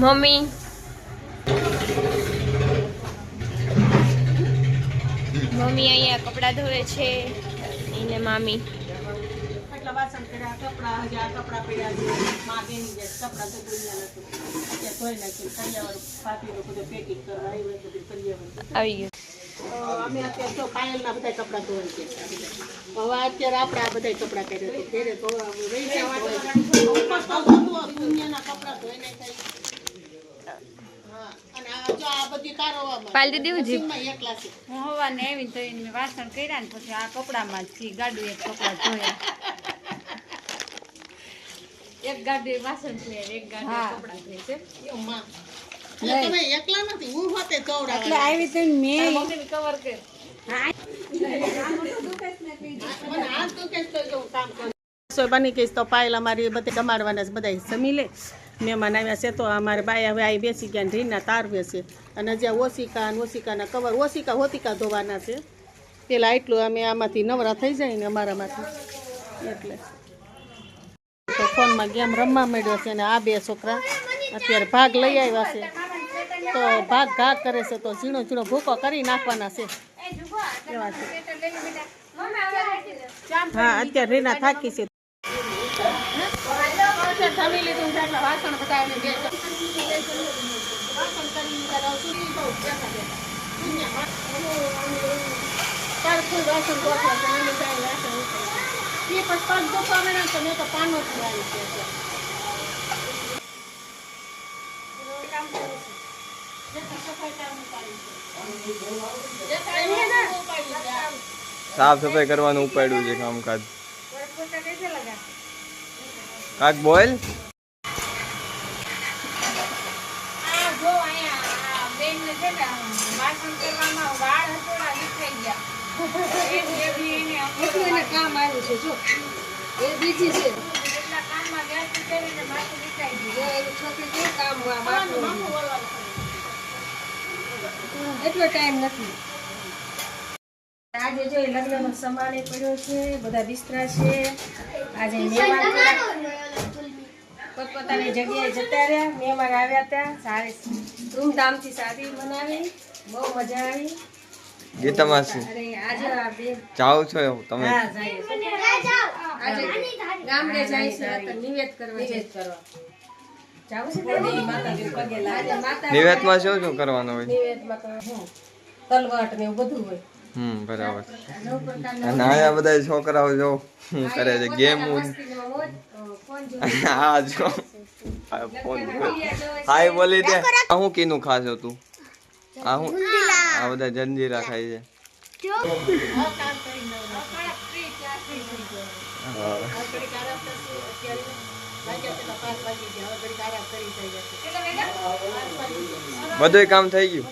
Mummy. Mummy અહીંયા કપડાં ધોવે છે એને મામી. આવી ગયું. અમે અત્યારે તો પાયલના બધા કપડા ધોઈ છે. હવે અત્યારે આપણે આ બધા કપડા કર્યા છે. ઘેરે ધોવા દુનિયાના કપડા ધોઈ નાખાય હા અને આ જો આ બધી કારોવામાં પાલ દીદી હું જીપ મશીનમાં એકલા છે હું હવાને આવીને તો એને વાસણ કર્યા ને પછી આ કપડામાં થી ગાડું એક કપડા ધોયા એક ગાડું વાસણ ધોયા એક ગાડું કપડા ધોયા છે. એ માં. એટલે તમે એકલા નથી હું હોતે એટલે આવી તો મેં. કવર કર. મને હાથ દુખે તો જો કામ કરું. રસોઈ બની ગઈ છે તો પાયલ અમારી બધે જમાડવાના છે બધા જમી લે. મહેમાન આવ્યા છે તો અમારે બાઈ હવે આવી બેસી ગયા રીના તારવે છે. અને જે ઓશિકા અને ઓશિકાના કવર ઓશિકા હોતિકા ધોવાના છે. પેલા એટલું અમે આમાંથી નવરા થઈ જાય ને અમારામાંથી. એટલે. તો ફોનમાં ગેમ રમવા માંડ્યો છે ને આ બે છોકરા અત્યારે ભાગ લઈ આવ્યા છે. તો ભાગ ભાગ કરે છે તો ઝીણો ઝીણો ભૂકો કરી નાખવાના છે. એવા છે. હા અત્યારે રીના થાકી છે જમી લીધું વાસણ બધા અમે બે વાસણ કરીને જરા બહુ બેઠા બેઠા. સરખું વાસણ ગોઠવે છે, અમે જાય વાસણ એ પછી પગ દુખવા માંડે તો મેં તો પાનો જ લાવી છે સાફ સફાઈ કરવાનું ઉપાડ્યું છે કામકાજ. કાક બોલ આ જો અહીંયા આ બેનને છે ને વાસણ કરવામાં વાળ છે જો એ બીજી આજે સમાન પડ્યો છે બધા બિસ્તરા છે આજે પોતપોતાની જગ્યાએ જતા રહ્યા, મહેમાન આવ્યા હતા સારી ધૂમધામથી શાદી મનાવી. બહુ મજા આવી. ગીતા માસી. અરે આજે આ બે જાઓ છો તમે. હા જાય આજે ગામડે જાય છે નિવેદ કરવા કરવા. નિવેદમાં શું શું કરવાનું હોય? નિવેદમાં તો હું ને બધું હોય. હમ બરાબર. અને આયા બધા છોકરાઓ જો શું કરે છે ગેમ હા જો. આ ફોન હાય. બોલી દે. હું કીનું ખાશો તું આ હું આ બધા જંજીરા ખાય છે. બધું કામ થઈ ગયું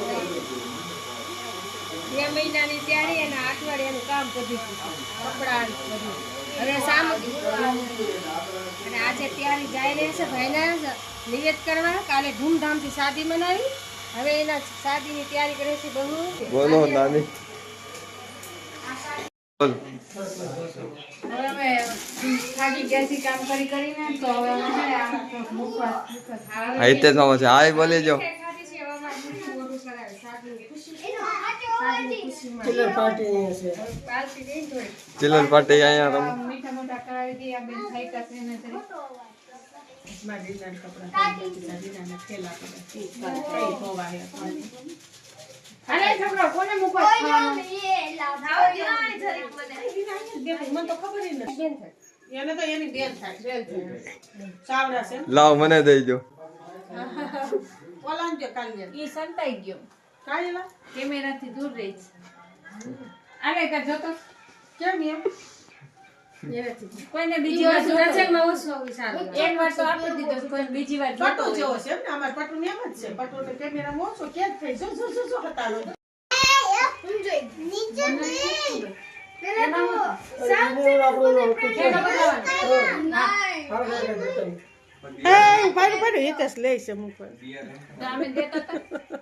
કરવાની બે મહિનાની તૈયારી અને અઠવાડિયાનું કામ કર્યું ગયું કપડા બધું. હવે સામગ્રી અને આજે તૈયારી જાય રહેશે ભાઈને નિવેદ કરવા. કાલે ધૂમધામથી શાદી મનાવી. હવે એના શાદીની તૈયારી કરે છે બહુ. બોલો નાની. બોલ. હવે અમે થાકી ગયા છીએ કામ કરી કરીને તો હવે અમે આ હાય બોલી જો ખાધી છે હવે અમારે મીઠું ઓલું કરાવે શાદીની ખુશી ચિલ્લર પાર્ટી છે. પાર્ટી દઈ થોડી ચિલ્લર પાર્ટી અહીંયા રમ. મીઠા મોઢા કરાવી દઈએ આ બેન ખાઈ કાશે એને તરી માં રીનાના કપડાં છે, રીનાના થેલા ઠીક, કઈ હોવા હે. અરે છોકરો કોને મુખવાસ ખાવાનું મને તો ખબર ય નથી. એને તો એની બેન થાય બેન સાવડા છે લાવ મને દઈ દો ઓલાને જો કાલિયા. ઈ સંતાઈ ગયો. કાલિયા? કેમેરાથી દૂર રહી છે. આને કા જોતો? કેમ એમ? કોઈને બીજી વાર રસોઈમાં ઓછું હોવું સારું એક વાર તો આપી દીધો કોઈ બીજી વાર પટુ જેવો છે એમ ને? અમારે પટુને એમ જ છે. પટુ તો કેમેરામાં ઓછો કેદ થઈ. જો, જો, જો, જો, હતાડો. એ, ભાડું, ભાડું, હિતેશ લે છે મુકવા. તો અમે દેતા હતા.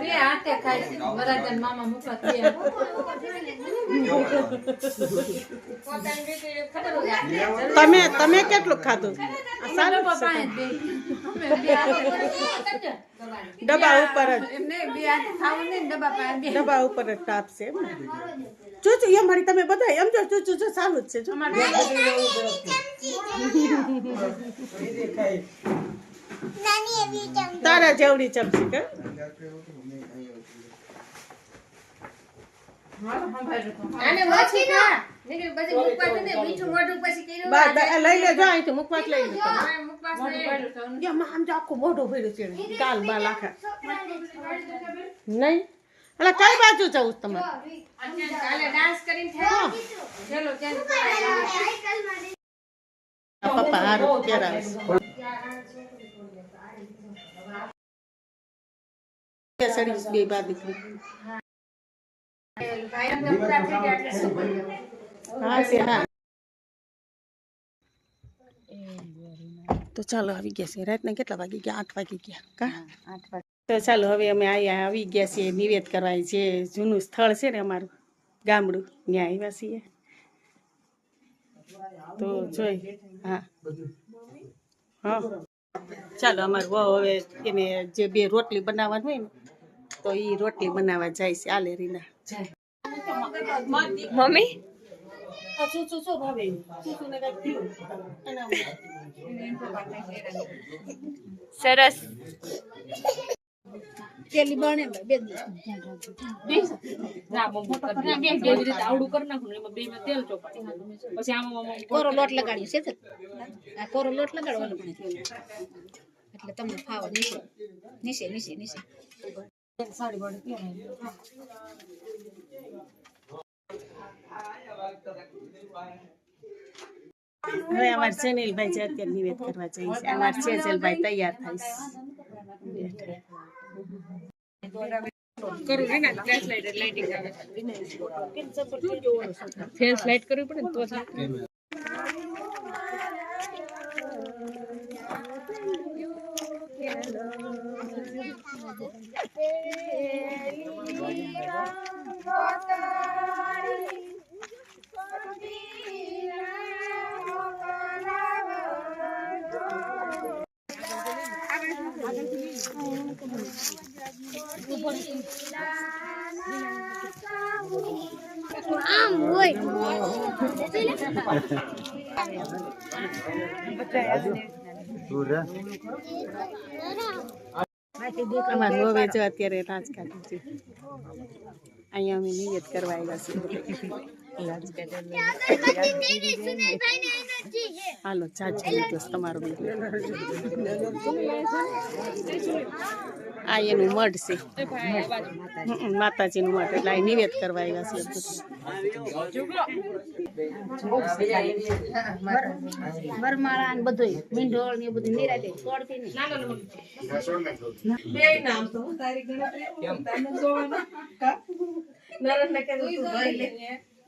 બે હાથે ખાય છે. હોય તમે તમે કેટલું ખાધું? સારું ડબ્બા ઉપર જ ડબ્બા ઉપર જ. તાપ છે એમ ને? જો જો એમ મારી તમે બધા એમ જો જો જો સારું જ છે. જો તારા જેવડી ચમચી કે? નહીં? એટલે કઈ બાજુ જવું ચાલો પપ્પા હારું છે સડીશ બે બા દીકરી ભાઈ અમને પૂરા થઈ ગયા એટલે શું કર્યું? હા છે હા. તો ચાલો આવી ગયા છે. રાતના કેટલા વાગી ગયા? આઠ વાગી ગયા. કા? તો ચાલો હવે અમે અહીંયા આવી ગયા છીએ નિવેદ કરવા જે જૂનું સ્થળ છે ને અમારું ગામડું ત્યાં આવ્યા છીએ. તો જોઈ હા. હા. ચાલો અમારું વહુ હવે એને જે બે રોટલી બનાવવાની હોય ને તો એ રોટલી બનાવવા જાય છે આલે રીના મમ્મી? સરસ. કોરો લોટ લગાડ્યો છે આ કોરો લોટ લગાડવાનો પણ એટલે તમને ફાવો નીચે. નીચે નીચે નીચે. હવે અમારે સેનિલભાઈ છે અત્યારે નિવેદ કરવા જઈશ અમારે છે. અમારે સેજલભાઈ તૈયાર થાય છે અમારે હવે જો અત્યારે રાજકારણ છે અહીંયા અમે નિવેદ કરવા આવ્યા છીએ હાલો ચાચી લીધો છે તમારો વીડિયો આ એનું મઢ છે હમ, માતાજીનું મઢ એટલે આ નિવેદ કરવા આવ્યા છે બરમાળા ને બધું મીંઢોળ ને એ બધું નિરાતે તોડતી નહીં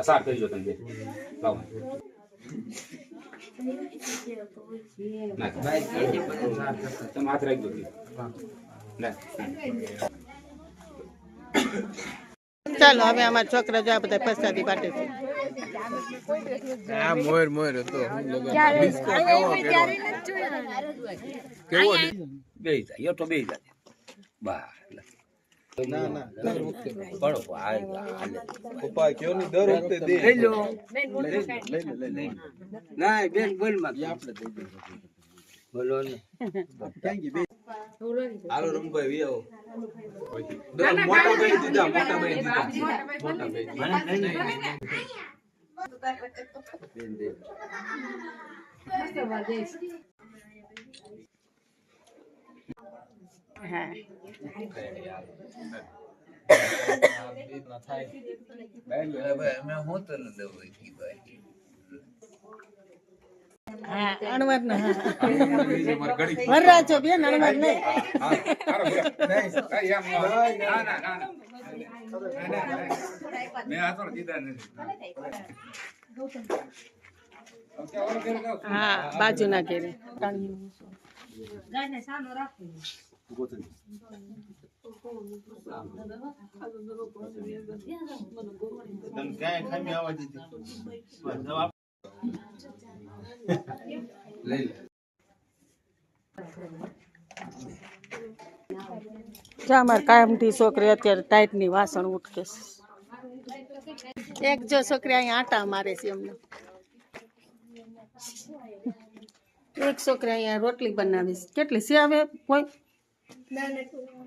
આલ્યો. આ સાફ કરી દો તમે. લાવો. તમે હાથ રાખી દો બે. નાખ. ચાલો હવે અમારા છોકરા જો આ બધા પસાદી પાટે છે આ મોર મોર હતો કેવો કેવો કેવો બેહી જા. યો તો બેહી જાય બા. ના ના દર વખતે. આ હાલે. પપ્પા કયો ની દર વખતે દે. લઈ લો. લઈ લો લઈ લો લઈ લો ના બેન બોલમાં આપણે દઈ દઈએ. બોલો ને. હાલો રમભાઈ વી આવો. મોટા ભાઈ દીધા મોટા ભાઈ દીધા. મોટા ભાઈ બેન દે હા ના વરરાજો બેન અણવર નહીં હા બાજુના ઘેરે ગાયને સાનો રાખો જા અમારે કાયમથી છોકરી અત્યારે ટાઈટની વાસણ ઉઠકે એક જો છોકરી અહીંયા આટા મારે છે એમને. એક છોકરી અહીંયા રોટલી બનાવીશ કેટલી છે આવે કોઈ?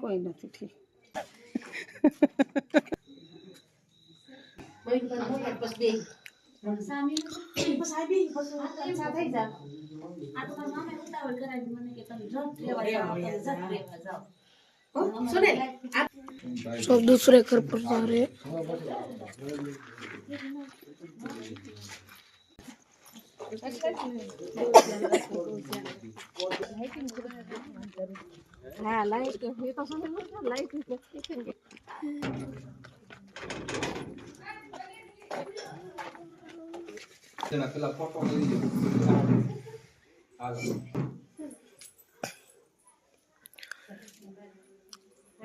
કોઈ નથી ઠીક सब दूसरे घर पर जा रहे हैं હા લાઈટ એ તો શું લાઈટ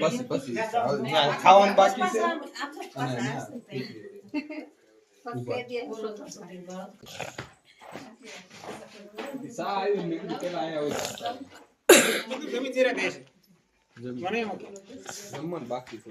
બસ પછી ખાવાનું બાકી છે? જમવાનું બાકી છે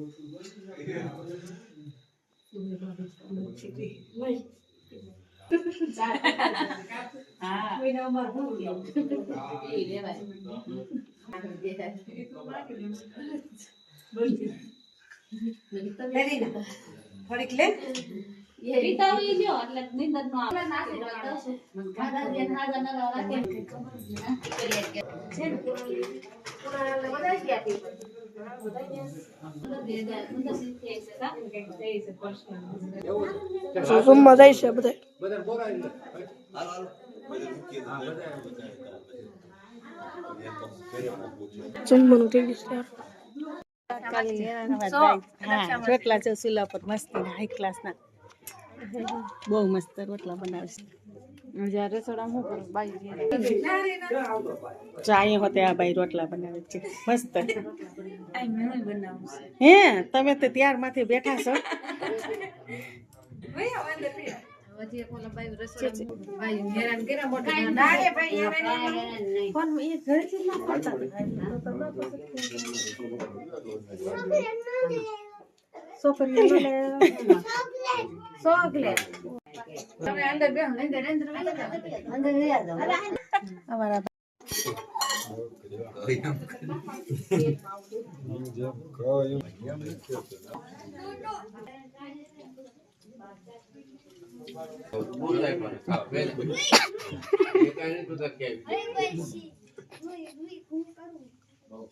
અમારો પલોટ હશે કોઈનો પલોટ છે પલોટ નથી રોડ નથી થોડીક લે રૂમમાં જાય છે બધા જમવાનું થઈ ગયું છે હા રોટલા છે ચૂલા પર મસ્તી હાઈ ક્લાસ ના બહુ મસ્ત રોટલા બનાવે છે ચાય હોતે આ બાઈ રોટલા બનાવે છે. મસ્ત. હે, તમે તો ત્યારમાંથી બેઠા છો. બાઈ બાઈ ઘરથી ના પડતા છોકરી ચોકલેટ અમારા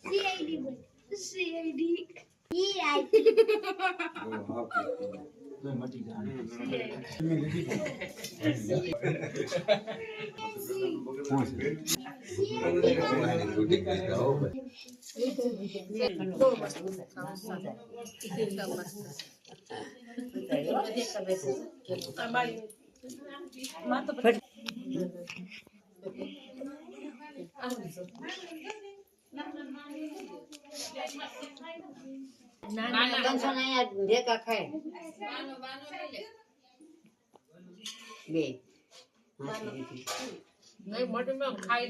CID CID Iya. you. ભેગા ખાય બે નહીં મોટી માં ખાઈ.